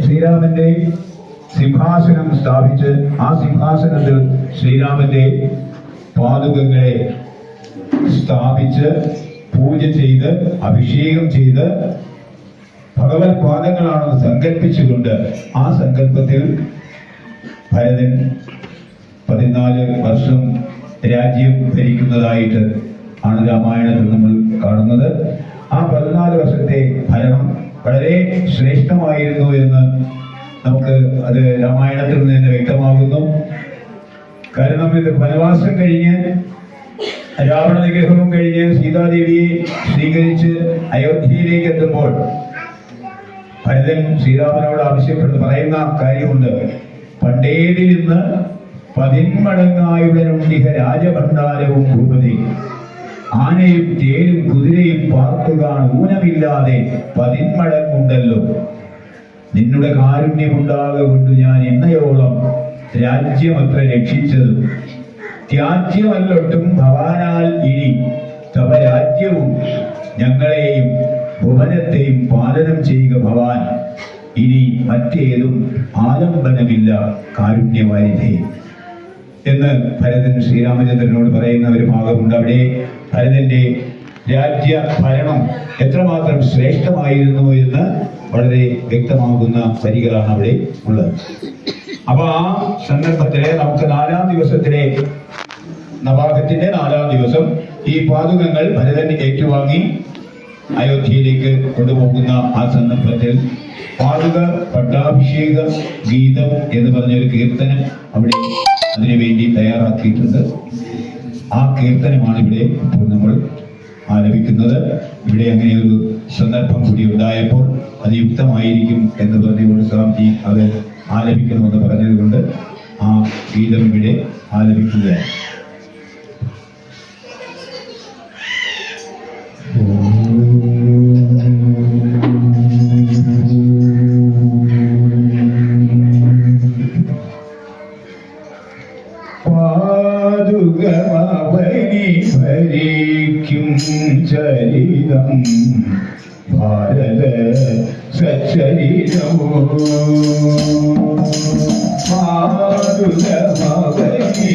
ശ്രീരാമന്റെ സിംഹാസനം സ്ഥാപിച്ച് ആ സിംഹാസനത്തിൽ ശ്രീരാമന്റെ പാതുകങ്ങളെ സ്ഥാപിച്ച് പൂജ ചെയ്ത് അഭിഷേകം ചെയ്ത് ഭഗവത് പാദങ്ങളാണെന്ന് സങ്കല്പിച്ചുകൊണ്ട് ആ സങ്കല്പത്തിൽ ഭരതൻ പതിനാല് വർഷം രാജ്യം ഭരിക്കുന്നതായിട്ട് ആണ് രാമായണത്തിൽ നമ്മൾ കാണുന്നത്. ആ പതിനാല് വർഷത്തെ ഭരണം വളരെ ശ്രേഷ്ഠമായിരുന്നു എന്ന് നമുക്ക് അത് രാമായണത്തിൽ നിന്ന് വ്യക്തമാകുന്നു. കാരണം ഇത് വനവാസം കഴിഞ്ഞ് രാവണ നിഗ്രഹവും കഴിഞ്ഞ് സീതാദേവിയെ സ്വീകരിച്ച് അയോധ്യയിലേക്ക് എത്തുമ്പോൾ ഭരതൻ ശ്രീരാമനോട് ആവശ്യപ്പെട്ട് പറയുന്ന കാര്യമുണ്ട്. പണ്ടേതിൽ നിന്ന് പതിന്മടങ്ങായുടനുണ്ടിഹ രാജഭണ്ഡാരവും ഭൂപതി. ആനയും തേനും കുതിരയും പാർക്കുകാൻ ഊനമില്ലാതെ പതിന്മടങ്ങുണ്ടല്ലോ നിന്നുടെ കാരുണ്യമുണ്ടാകൊണ്ട് ഞാൻ ഇന്നയോളം രാജ്യമത്ര രക്ഷിച്ചതും. ത്യാജ്യമല്ലൊട്ടും ഭവാനാൽ ഇനി തവ രാജ്യവും ഞങ്ങളെയും ഭുവനത്തെയും പാലനം ചെയ്യുക ഭവാൻ. ഇനി മറ്റേതും ആലംബനമില്ല കാരുണ്യവാരിധേ എന്ന് ഭരതൻ ശ്രീരാമചന്ദ്രനോട് പറയുന്ന ഒരു ഭാഗമുണ്ട് അവിടെ. ഭരതന്റെ രാജ്യ ഭരണം എത്രമാത്രം ശ്രേഷ്ഠമായിരുന്നു എന്ന് വളരെ വ്യക്തമാകുന്ന വരികളാണ് അവിടെ ഉള്ളത്. അപ്പൊ ആ സന്ദർഭത്തിലെ നമുക്ക് നാലാം ദിവസത്തിലെ നവാഹത്തിന്റെ നാലാം ദിവസം ഈ പാതുകങ്ങൾ ഭരതൻ ഏറ്റുവാങ്ങി അയോധ്യയിലേക്ക് കൊണ്ടുപോകുന്ന ആ സന്ദർഭത്തിൽ പാതുക പട്ടാഭിഷേക ഗീതം എന്ന് പറഞ്ഞൊരു കീർത്തനം അവിടെ അതിനുവേണ്ടി തയ്യാറാക്കിയിട്ടുണ്ട്. ആ കീർത്തനമാണ് ഇവിടെ ഇപ്പോൾ നമ്മൾ ആലപിക്കുന്നത്. ഇവിടെ അങ്ങനെ ഒരു സന്ദർഭം കൂടി ഉണ്ടായപ്പോൾ അത് യുക്തമായിരിക്കും എന്ന് പറഞ്ഞുകൊണ്ട് സ്വാമിജി അത് ആലപിക്കണമെന്ന് പറഞ്ഞതുകൊണ്ട് ആ ഗീതം ഇവിടെ ആലപിക്കുകയാണ്. శరీరం భారత సచ్చరీరము మారుత భగీ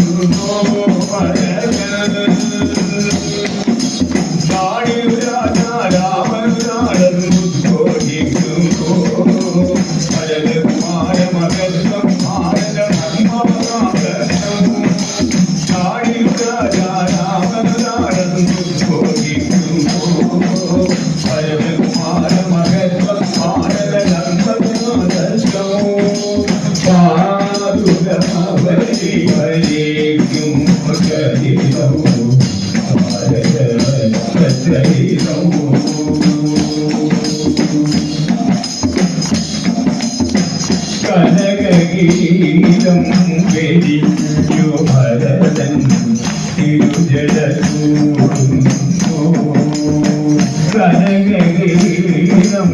Oh, കനകഗീതം വെടിഞ്ഞു ഭരതൻ തിരുജടൂ കനകീരം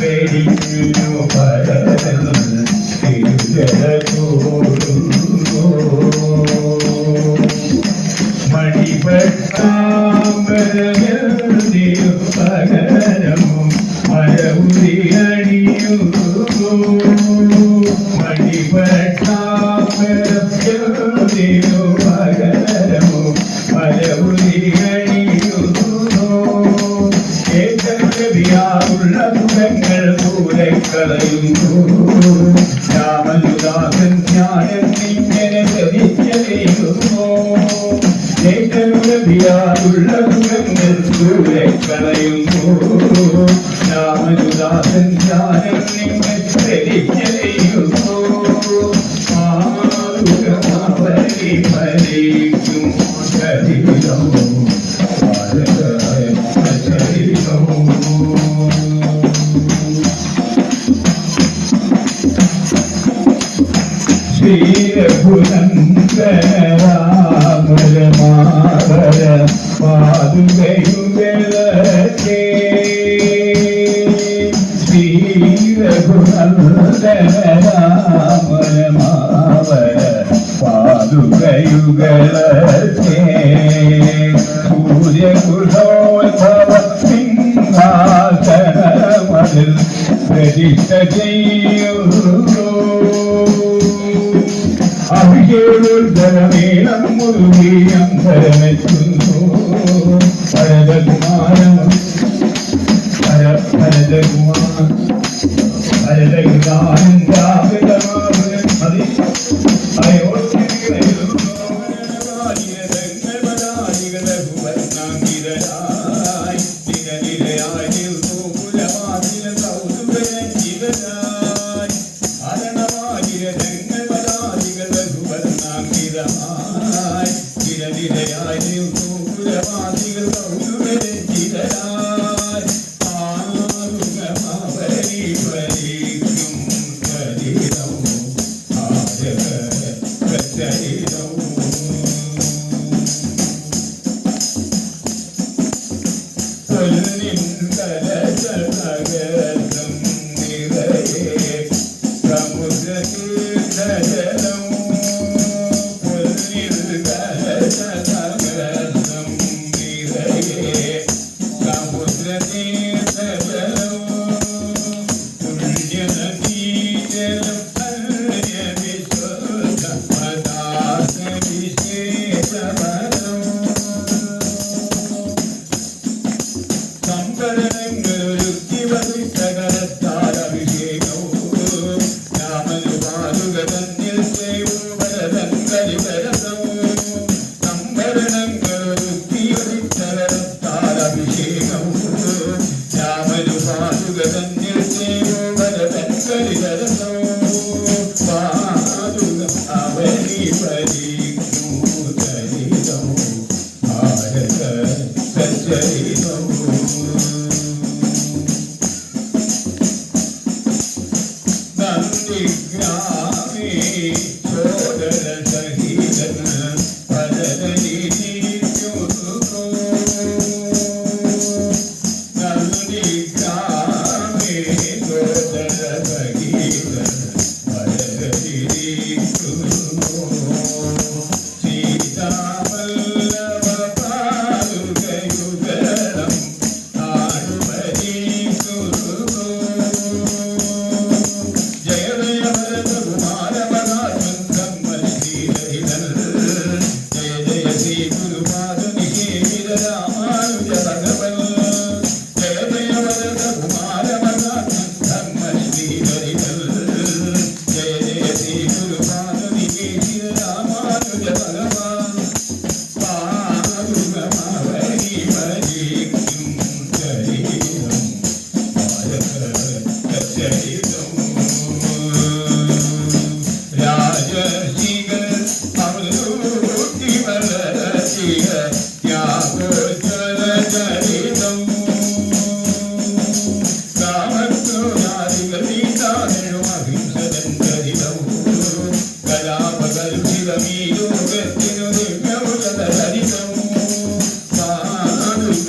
വെടിഞ്ഞു പരന്നു തിരുജലത്തോടുന്നു രാമനുദാസൻ ജ്ഞാനം ഇങ്ങനെ ധരിച്ചറിയുന്നു ഏറ്റവിയാറുള്ള മുഖങ്ങൾ ദൂരെ കളയുന്നു രാമനുദാസൻ ശ്രീരഘുനന്ദരാമരമാവര പാതുകയുകളേ ശ്രീരഘുനന്ദരാമരമാവര പാതുകയുകളേ Yeah, Margaret Dawes.